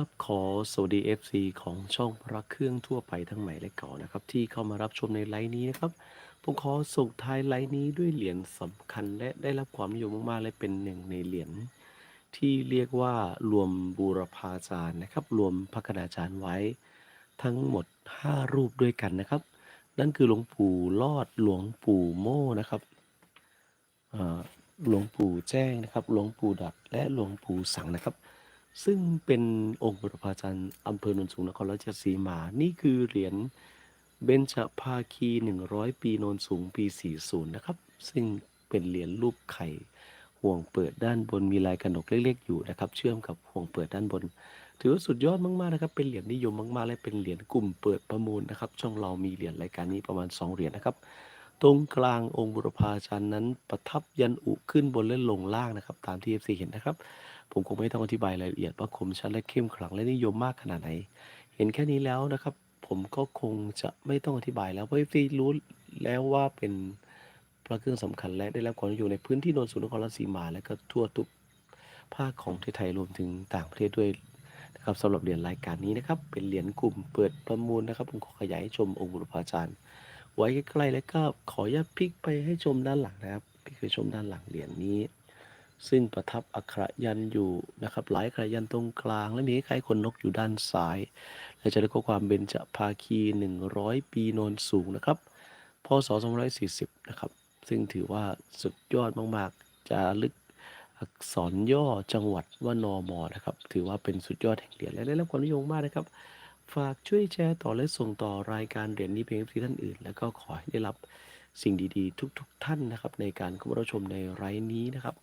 ครับขอสวัสดี FC ของช่องพระเครื่องทั่วไปทั้งใหม่และเก่านะครับ ที่เข้ามารับชมในไลฟ์นี้นะครับ ผมขอส่งท้ายไลฟ์นี้ด้วยเหรียญสำคัญและได้รับความนิยมมากๆและเป็นหนึ่งในเหรียญที่เรียกว่ารวมบูรพาจารย์นะครับ รวมพระคณาจารย์ไว้ ทั้งหมด 5 รูปด้วยกันนะครับ นั่นคือหลวงปู่ลอดหลวงปู่โม่นะครับหลวงปู่แจ้งนะครับหลวงปู่ดัดและหลวงปู่สังนะครับ ซึ่งเป็นองค์บุรพาจารย์อำเภอโนนสูงนครราชสีมา นี่คือเหรียญเบญจภาคี 100 ปีโนนสูงปี 40 นะครับ ซึ่งเป็นเหรียญรูปไข่ห่วงเปิดด้านบนมีลายกระหนกเล็กๆอยู่นะครับ เชื่อมกับห่วงเปิดด้านบน ถือว่าสุดยอดมากๆนะครับ เป็นเหรียญนิยมมากๆ และเป็นเหรียญกลุ่มเปิดประมูลนะครับ ช่องเรามีเหรียญรายการนี้ประมาณ 2 เหรียญนะครับ ตรงกลางองค์บุรพาจารย์นั้นประทับยันอุขึ้นบนและลงล่างนะครับ ตามที่ FC เห็นนะครับ ผมคงไม่ต้องอธิบายรายละเอียดว่าคมชัดและเข้มขลังและนิยมมากขนาดไหน เห็นแค่นี้แล้วนะครับ ผมก็คงจะไม่ต้องอธิบายแล้วเพราะ FC รู้แล้วว่าเป็นพระเครื่องสำคัญและได้รับความนิยมในพื้นที่โนนสูงนครราชสีมา และก็ทั่วทุกภาคของประเทศไทยรวมถึงต่างประเทศด้วยนะครับสำหรับเหรียญรายการนี้นะครับ เป็นเหรียญกลุ่มเปิดประมูลนะครับ ผมขอขยายให้ชมองค์บุรพาจารย์ ไว้ใกล้ๆแล้วก็ขออนุญาตพลิกไปให้ชมด้านหลังนะครับพลิกไปชมด้านหลังเหรียญนี้ ซึ่งประทับอักขระยันอยู่นะครับหลายอักขระยันตรงกลาง และมีคล้ายคนนกอยู่ด้านซ้าย และจะได้ข้อความเบญจภาคี 100 ปีโนนสูงนะครับพศ240 นะครับ ซึ่งถือว่าสุดยอดมากๆ จะลึกอักษรย่อจังหวัดว่านอมอนะครับ ถือว่าเป็นสุดยอดแห่งเหรียญและได้รับความนิยมมากนะครับ ฝากช่วยแชร์ต่อและส่งต่อรายการเหรียญนี้เพียงที่ท่านอื่น แล้วก็ขอให้ได้รับ สิ่งดีๆ ทุกๆทท่านนะครับ ในการเข้ารับชมในไลฟ์นี้นะครับ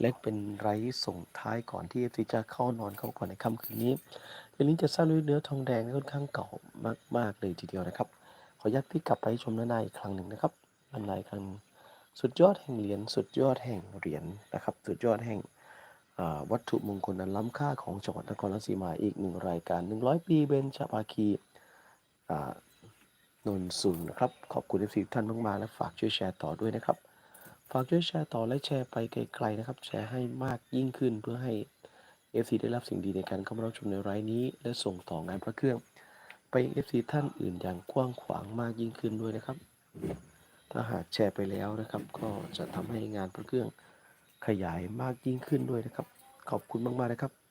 และเป็นไลฟ์ส่งท้ายก่อนที่เอฟจะเข้านอนเข้าก่อนในค่ำคืนนี้เรื่องนี้จะสร้างด้วยเนื้อทองแดงค่อนข้างเก่ามากๆเลยทีเดียวนะครับ ขออนุญาตพี่กลับไปชมด้านในอีกครั้งหนึ่งนะครับด้านในอีกครั้งสุดยอดแห่งเหรียญสุดยอดแห่งเหรียญนะครับ สุดยอดแห่งวัตถุมงคลอันล้ำค่าของจังหวัดนครราชสีมาอีกหนึ่งรายการ 100 ปีเบญจภาคี นนสูงนะครับ ขอบคุณทุกท่านมากๆและฝากช่วยแชร์ต่อด้วยนะครับ ฝากช่วยแชร์ต่อและแชร์ไปไกลๆนะครับ แชร์ให้มากยิ่งขึ้นเพื่อให้ FC ได้รับสิ่งดีในการเข้ามารับชมในไลฟ์นี้ และส่งต่องานพระเครื่อง ไป FC ท่านอื่นอย่างกว้างขวางมากยิ่งขึ้นด้วยนะครับ ถ้าหากแชร์ไปแล้วนะครับ ก็จะทำให้งานพระเครื่องขยายมากยิ่งขึ้นด้วยนะครับ ขอบคุณมากๆนะครับ